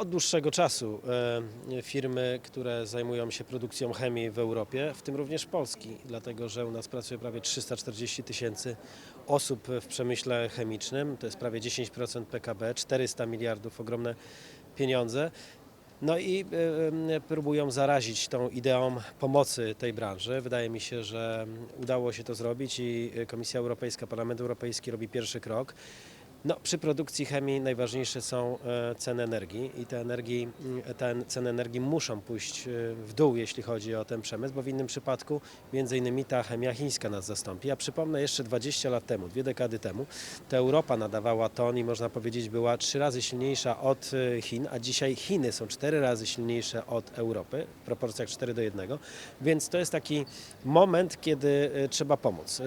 od dłuższego czasu e, firmy, które zajmują się produkcją chemii w Europie, w tym również Polski, dlatego że u nas pracuje prawie 340 tysięcy osób w przemyśle chemicznym, to jest prawie 10% PKB, 400 miliardów, ogromne pieniądze. No i e, e, próbują zarazić tą ideą pomocy tej branży. Wydaje mi się, że udało się to zrobić i Komisja Europejska, Parlament Europejski robi pierwszy krok. No, przy produkcji chemii najważniejsze są e, ceny energii i te, energii, m, te ceny energii muszą pójść e, w dół, jeśli chodzi o ten przemysł, bo w innym przypadku między innymi ta chemia chińska nas zastąpi. Ja przypomnę jeszcze 20 lat temu, dwie dekady temu, to Europa nadawała ton i można powiedzieć była trzy razy silniejsza od e, Chin, a dzisiaj Chiny są cztery razy silniejsze od Europy w proporcjach 4 do 1, więc to jest taki moment, kiedy trzeba pomóc.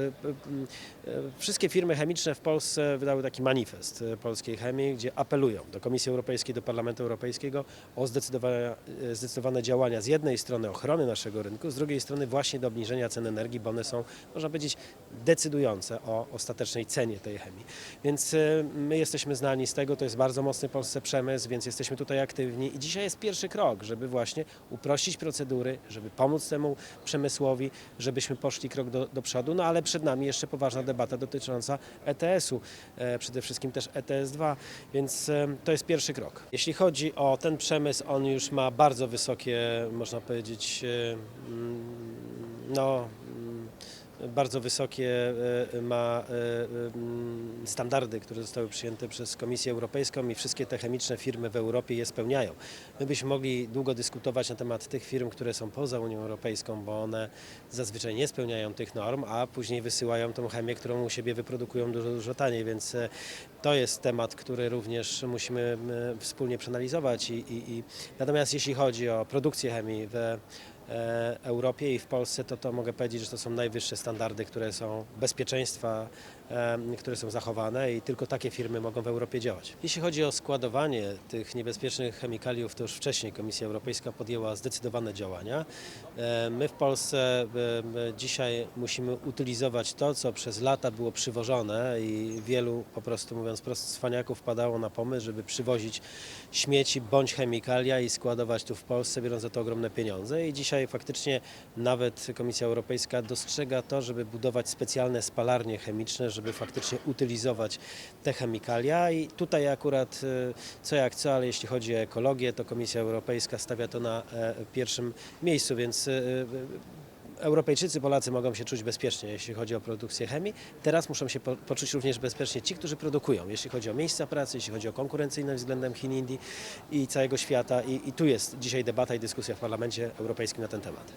Wszystkie firmy chemiczne w Polsce wydały taki manifest e, polskiej chemii, gdzie apelują do Komisji Europejskiej, do Parlamentu Europejskiego o zdecydowane, zdecydowane działania z jednej strony ochrony naszego rynku, z drugiej strony właśnie do obniżenia cen energii, bo one są, można powiedzieć, decydujące o ostatecznej cenie tej chemii. Więc e, my jesteśmy znani z tego, to jest bardzo mocny w Polsce przemysł, więc jesteśmy tutaj aktywni i dzisiaj jest pierwszy krok, żeby właśnie uprościć procedury, żeby pomóc temu przemysłowi, żebyśmy poszli krok do, do przodu, no ale przed nami jeszcze poważna debata dotycząca ETS-u, e, przede wszystkim też ETS-2, więc to jest pierwszy krok. Jeśli chodzi o ten przemysł, on już ma bardzo wysokie, można powiedzieć, no, bardzo wysokie e, ma e, standardy, które zostały przyjęte przez Komisję Europejską i wszystkie te chemiczne firmy w Europie je spełniają. My byśmy mogli długo dyskutować na temat tych firm, które są poza Unią Europejską, bo one zazwyczaj nie spełniają tych norm, a później wysyłają tą chemię, którą u siebie wyprodukują dużo, dużo taniej, więc e, to jest temat, który również musimy wspólnie przeanalizować. I, i, i... Natomiast jeśli chodzi o produkcję chemii w Europie i w Polsce, to, to mogę powiedzieć, że to są najwyższe standardy, które są bezpieczeństwa, em, które są zachowane i tylko takie firmy mogą w Europie działać. Jeśli chodzi o składowanie tych niebezpiecznych chemikaliów, to już wcześniej Komisja Europejska podjęła zdecydowane działania. E, My w Polsce e, e, dzisiaj musimy utylizować to, co przez lata było przywożone i wielu, po prostu mówiąc prosto, cwaniaków padało na pomysł, żeby przywozić śmieci bądź chemikalia i składować tu w Polsce, biorąc za to ogromne pieniądze. I dzisiaj faktycznie nawet Komisja Europejska dostrzega to, żeby budować specjalne spalarnie chemiczne, żeby faktycznie utylizować te chemikalia. I tutaj akurat e, co jak co, ale jeśli chodzi o ekologię, to Komisja Europejska stawia to na e, pierwszym miejscu, więc e, Europejczycy, Polacy mogą się czuć bezpiecznie, jeśli chodzi o produkcję chemii. Teraz muszą się po, poczuć również bezpiecznie ci, którzy produkują, jeśli chodzi o miejsca pracy, jeśli chodzi o konkurencyjność względem Chin, Indii i całego świata. I, i tu jest dzisiaj debata i dyskusja w Parlamencie Europejskim na ten temat.